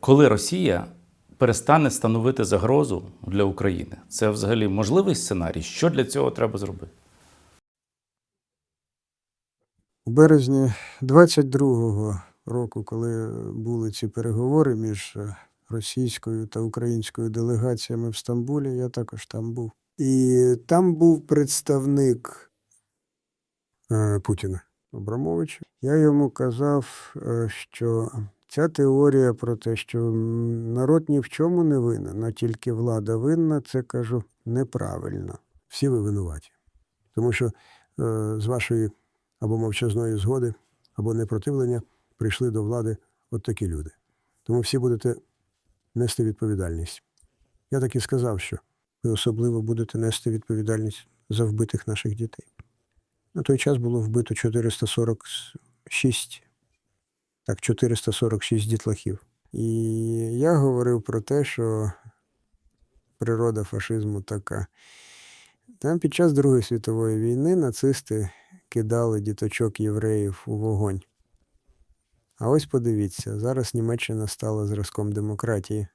Коли Росія перестане становити загрозу для України, це взагалі можливий сценарій? Що для цього треба зробити? У березні 22-го року, коли були ці переговори між е, російською та українською делегаціями в Стамбулі, я також там був. І там був представник е, Путіна Абрамовича. Я йому казав, е, що ця теорія про те, що народ ні в чому не винен, а тільки влада винна, це кажу неправильно. Всі ви винуваті. Тому що е, з вашої або мовчазної згоди, або непротивлення прийшли до влади от такі люди. Тому всі будете нести відповідальність. Я так і сказав, що ви особливо будете нести відповідальність за вбитих наших дітей. На той час було вбито 446, так, 446 дітлахів. І я говорив про те, що природа фашизму така. Там під час Другої світової війни нацисти кидали діточок євреїв у вогонь. А ось подивіться, зараз Німеччина стала зразком демократії.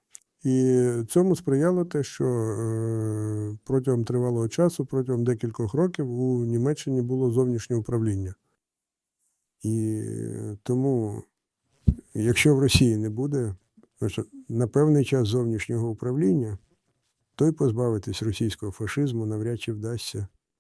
І цьому сприяло те, що е, протягом тривалого часу, протягом декількох років у Німеччині було зовнішнє управління. І тому, якщо в Росії не буде на певний час зовнішнього управління, то й позбавитись російського фашизму навряд чи вдасться